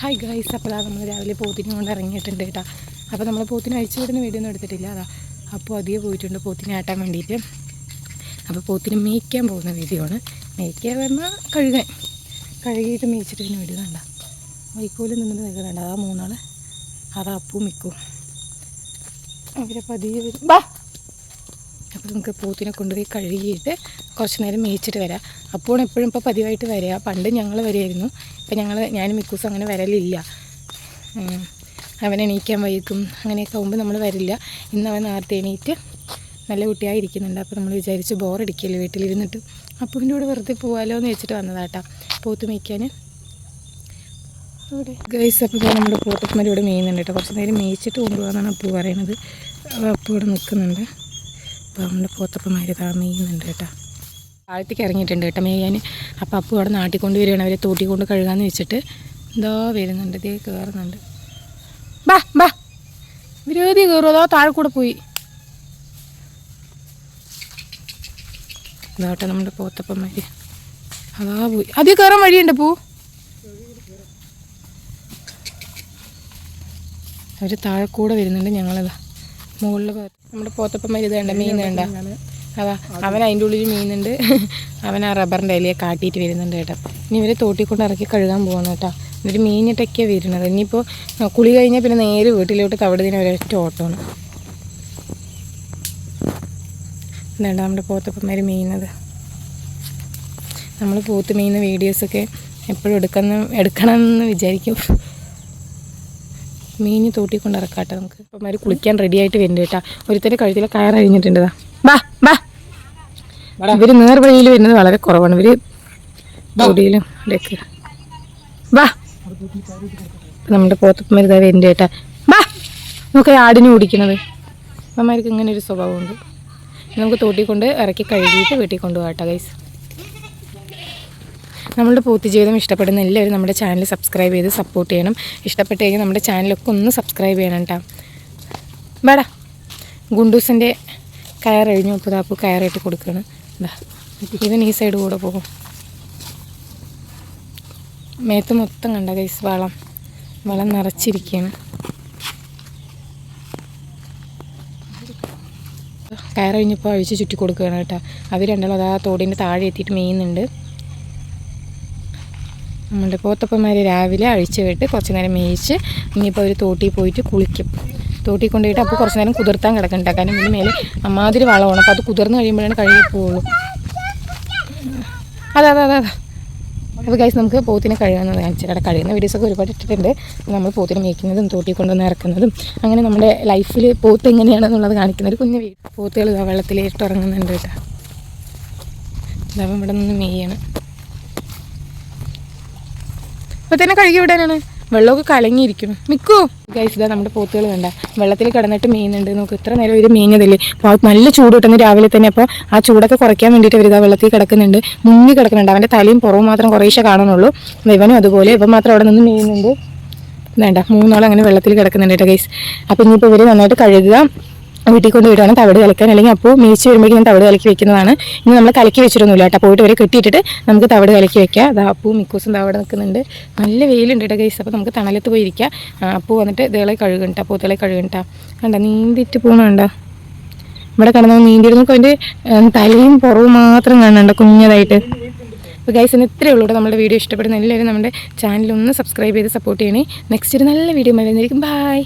Hi guys അപ്പോൾ നമ്മൾ രാവിലെ പോത്തിനെ കൊണ്ട് ഇറങ്ങിയിട്ടുണ്ട് കേട്ടോ. അപ്പോൾ നമ്മൾ പോത്തിനെ അഴിച്ചു വിടുന്ന വീഡിയോ ഒന്നും എടുത്തിട്ടില്ല അതാ. അപ്പോൾ അധികം പോയിട്ടുണ്ട് പോത്തിനെ ആട്ടാൻ വേണ്ടിയിട്ട്. അപ്പോൾ പോത്തിനെ മേയ്ക്കാൻ പോകുന്ന വീഡിയോ ആണ്. മേയ്ക്കാൻ പറഞ്ഞാൽ കഴുകാൻ. കഴുകിയിട്ട് മേയിച്ചിട്ട് പിന്നെ വീഡിയോ കണ്ട. വൈക്കോലിൽ നിന്നിട്ട് നിൽക്കുന്നുണ്ട് അതാ മൂന്നാൾ അതാ അപ്പു മിക്കും അവരെ പതിയെ വരും. ബാ! നമുക്ക് പോത്തിനെ കൊണ്ടുപോയി കഴുകിയിട്ട് കുറച്ച് നേരം മേയിച്ചിട്ട് വരാം. അപ്പോൾ എപ്പോഴും ഇപ്പോൾ പതിവായിട്ട് വരിക പണ്ട് ഞങ്ങൾ വരുമായിരുന്നു ഇപ്പം ഞങ്ങൾ ഞാനും മിക്കൂസും അങ്ങനെ വരലില്ല. അവനെ അവൻ എണീക്കാൻ വൈകും. അങ്ങനെയൊക്കെ ആകുമ്പോൾ നമ്മൾ വരില്ല. ഇന്ന് അവൻ നേരത്തെ എണീറ്റ് നല്ല കുട്ടിയായി ഇരിക്കുന്നുണ്ട് അപ്പോൾ നമ്മൾ വിചാരിച്ച് ബോറടിക്കില്ല വീട്ടിലിരുന്നിട്ട്. അപ്പൂന്റെ കൂടെ വെറുതെ പോകാമല്ലോ എന്ന് വെച്ചിട്ട് വന്നതാട്ടാ പോത്ത് മേയ്ക്കാൻ. അവിടെ. ഗൈസ് അപ്പോൾ നമ്മുടെ പോത്തപ്പന്മാർ ഇവിടെ മേയുന്നുണ്ട് കേട്ടോ. കുറച്ച് നേരം മേയിച്ചിട്ട് കൊണ്ടുപോകാമെന്നാണ് അപ്പൂ പറയുന്നത്. അപ്പോൾ അപ്പു ഇവിടെ നിൽക്കുന്നുണ്ട്. അപ്പോൾ നമ്മുടെ പോത്തപ്പന്മാർ ഇതാ മെയ്യുന്നുണ്ട് കേട്ടോ. താഴത്തേക്ക് ഇറങ്ങിയിട്ടുണ്ട് കേട്ടോ മേയാൻ അപ്പോൾ അപ്പു അവിടെ നാട്ടിൽ കൊണ്ട് വരികയാണ് അവരെ തോട്ടി കൊണ്ട് കഴുകാമെന്ന് വെച്ചിട്ട് എന്തോ വരുന്നുണ്ട്. ഇതേ കയറുന്നുണ്ട് ബാ ബാ. വിരോധി കയറും അതോ താഴെ കൂടെ പോയി. ഇതാട്ടെ നമ്മുടെ പോത്തപ്പന്മാർ അതാ പോയി. അതിൽ കയറാൻ വഴിയുണ്ട് പൂ. അവർ താഴെ കൂടെ വരുന്നുണ്ട് ഞങ്ങളിതാ മുകളിൽ നമ്മുടെ പോത്തപ്പം കണ്ട മീൻ വേണ്ട അതാ അവൻ അതിന്റെ ഉള്ളിൽ മീനുണ്ട്. അവൻ ആ റബ്ബറിന്റെ ഇലയെ കാട്ടിയിട്ട് വരുന്നുണ്ട് കേട്ടോ. ഇനി ഇവരെ തോട്ടിക്കൊണ്ട് ഇറക്കി കഴുകാൻ പോകണം കേട്ടോ. എന്നിട്ട് മീനിട്ടൊക്കെയാണ് വരുന്നത്. ഇനിയിപ്പോൾ കുളി കഴിഞ്ഞാൽ പിന്നെ നേരെ വീട്ടിലോട്ട് തവിടുതിന് ഒരൊറ്റ ഓട്ടമാണ് എന്താണ് നമ്മുടെ പോത്തപ്പന്മാർ മീനത് നമ്മൾ പോത്ത് മീനുന്ന വീഡിയോസൊക്കെ എപ്പോഴും എടുക്കുന്ന എടുക്കണമെന്ന് വിചാരിക്കും. മീനി തോട്ടിക്കൊണ്ട് ഇറക്കാട്ടെ നമുക്ക്. ഇപ്പന്മാർ കുളിക്കാൻ റെഡി ആയിട്ട് വരുന്നുണ്ട് കേട്ടോ. ഒരുത്തന്റെ അഴിഞ്ഞിട്ടുണ്ട് ദാ. ബാ ബാ ഇവർ നേർവഴിയിൽ വരുന്നത് വളരെ കുറവാണ്. ഇവർ തൊടിയിലും ഇടയ്ക്ക്. വാ. നമ്മുടെ പോത്തപ്പന്മാർ ഇതാ വരുന്നുണ്ട് കേട്ടാ. ബാ നമുക്ക് ആടിന് ഓടിക്കുന്നത്. അമ്മമാർക്ക് ഇങ്ങനെ ഒരു സ്വഭാവമുണ്ട്. നമുക്ക് തോട്ടി കൊണ്ട് ഇറക്കി കഴുകിയിട്ട് വീട്ടിൽ കൊണ്ടുപോകാം കേട്ടോ ഗൈസ് നമ്മളുടെ പൂത്തി ജീവിതം ഇഷ്ടപ്പെടുന്ന എല്ലാവരും നമ്മുടെ ചാനൽ സബ്സ്ക്രൈബ് ചെയ്ത് സപ്പോർട്ട് ചെയ്യണം. ഇഷ്ടപ്പെട്ട് കഴിഞ്ഞാൽ നമ്മുടെ ചാനലൊക്കെ ഒന്ന് സബ്സ്ക്രൈബ് ചെയ്യണം കേട്ടോ വേടാ. ഗുണ്ടൂസിന്റെ കയറഴിഞ്ഞു ഉപ്പുതാപ്പ് കയറായിട്ട് കൊടുക്കുകയാണ് ബാ ഇവൻ ഈ സൈഡ് കൂടെ പോകും. മേത്ത് മൊത്തം കണ്ട കൈസ് വളം. വളം നിറച്ചിരിക്കുകയാണ് കയറഴിഞ്ഞപ്പോൾ അഴിച്ച് ചുറ്റി കൊടുക്കുകയാണ് കേട്ടോ. അവർ രണ്ടാളും അതാ തോടിന്റെ താഴെ എത്തിയിട്ട് മേയുന്നുണ്ട്. നമ്മുടെ പോത്തപ്പന്മാർ രാവിലെ അഴിച്ചു വിട്ട് കുറച്ച് നേരം മേയിച്ച് ഇനിയിപ്പോൾ അവർ തോട്ടിൽ പോയിട്ട് കുളിക്കും. തോട്ടിൽ കൊണ്ടുപോയിട്ട് അപ്പോൾ കുറച്ച് നേരം കുതിർത്താൻ കിടക്കണ്ട. കാരണം ഇതിന് മേലെ അമ്മാതിരി വളമാണ് അപ്പോൾ അത് കുതിർന്ന് കഴിയുമ്പോഴാണ് കഴുകി പോവുള്ളൂ. അതെ അതെ അതെ അതെ. അപ്പോൾ ഗൈസ് നമുക്ക് പോത്തിനെ കഴുകുന്നത് കാണിച്ചിട്ട് കഴിയുന്ന വീഡിയോസൊക്കെ ഒരുപാട് ഇട്ടിട്ടുണ്ട്. നമ്മൾ പോത്തിനെ മേയ്ക്കുന്നതും തോട്ടി കൊണ്ടുവന്ന് ഇറക്കുന്നതും. അങ്ങനെ നമ്മുടെ ലൈഫിൽ പോത്ത് എങ്ങനെയാണെന്നുള്ളത് കാണിക്കുന്ന ഒരു കുഞ്ഞു വീഡിയോ. പോത്തുകൾ വെള്ളത്തിലേട്ട് ഇറങ്ങുന്നുണ്ട് കേട്ടോ. അതാവുമ്പോൾ ഇവിടെ നിന്ന് മേയാണ് അപ്പോൾ തന്നെ കഴുകി വിടാനാണ്. വെള്ളമൊക്കെ കലങ്ങിയിരിക്കുന്നു. മിക്കൂ ഗൈസ് ഇതാ നമ്മുടെ പോത്തുകൾ വേണ്ട വെള്ളത്തിൽ കിടന്നിട്ട് മീനുണ്ട്. നമുക്ക് ഇത്ര നേരം ഒരു അപ്പോൾ നല്ല ചൂട് കിട്ടുന്നു രാവിലെ തന്നെ. അപ്പോൾ ആ ചൂടൊക്കെ കുറയ്ക്കാൻ വേണ്ടിയിട്ട് അവർ വെള്ളത്തിൽ കിടക്കുന്നുണ്ട്. മുങ്ങി കിടക്കുന്നുണ്ട്. അവന്റെ തലയും പുറവും മാത്രം കുറേശ്ശെ കാണുന്നുള്ളൂ. ഇവനും അതുപോലെ. ഇവൻ മാത്രം അവിടെ നിന്ന് മീനുണ്ട്. വേണ്ട മൂന്നാളും അങ്ങനെ വെള്ളത്തിൽ കിടക്കുന്നുണ്ട് കേട്ടോ ഗൈസ് അപ്പോൾ ഇനിയിപ്പോൾ ഇവർ നന്നായിട്ട് കഴുകുക. വീട്ടിൽ കൊണ്ട് വിടുവാണ് തവിട് കളിക്കാൻ അല്ലെങ്കിൽ അപ്പോൾ മേച്ച് വരുമ്പോഴേക്കും തവിട് കളിക്ക് വെക്കുന്നതാണ്. ഇനി നമ്മൾ കലക്കി വെച്ചിട്ടൊന്നുമില്ല കേട്ടോ. പോയിട്ട് വരെ കെട്ടിയിട്ടിട്ട് നമുക്ക് തവിട് കലക്കി വെക്കാം. അതാ അപ്പൂ മിക്കൂസും അവിടെ നിൽക്കുന്നുണ്ട്. നല്ല വെയിലുണ്ട് കേട്ടോ ഗൈസ് അപ്പോൾ നമുക്ക് തണലത്ത് പോയിരിക്കാം അപ്പൂ വന്നിട്ട് ഇതേളെ കഴുകണ്ട പൂത്തളെ കഴുകണ്ട കണ്ട നീന്തിട്ട് പോകണണ്ട ഇവിടെ കിടന്ന് നീന്തിയിരുന്നൊക്കെ അതിന്റെ തലയും പുറവും മാത്രം കാണണ്ട കുഞ്ഞതായിട്ട്. അപ്പോൾ ഗൈസ് ഇന്ന് ഇത്രയേ ഉള്ളൂ നമ്മുടെ വീഡിയോ ഇഷ്ടപ്പെടുന്ന എല്ലാവരും നമ്മുടെ ചാനൽ ഒന്ന് സബ്സ്ക്രൈബ് ചെയ്ത് സപ്പോർട്ട് ചെയ്യണേ. നെക്സ്റ്റ് ഒരു നല്ല വീഡിയോ മതി ബൈ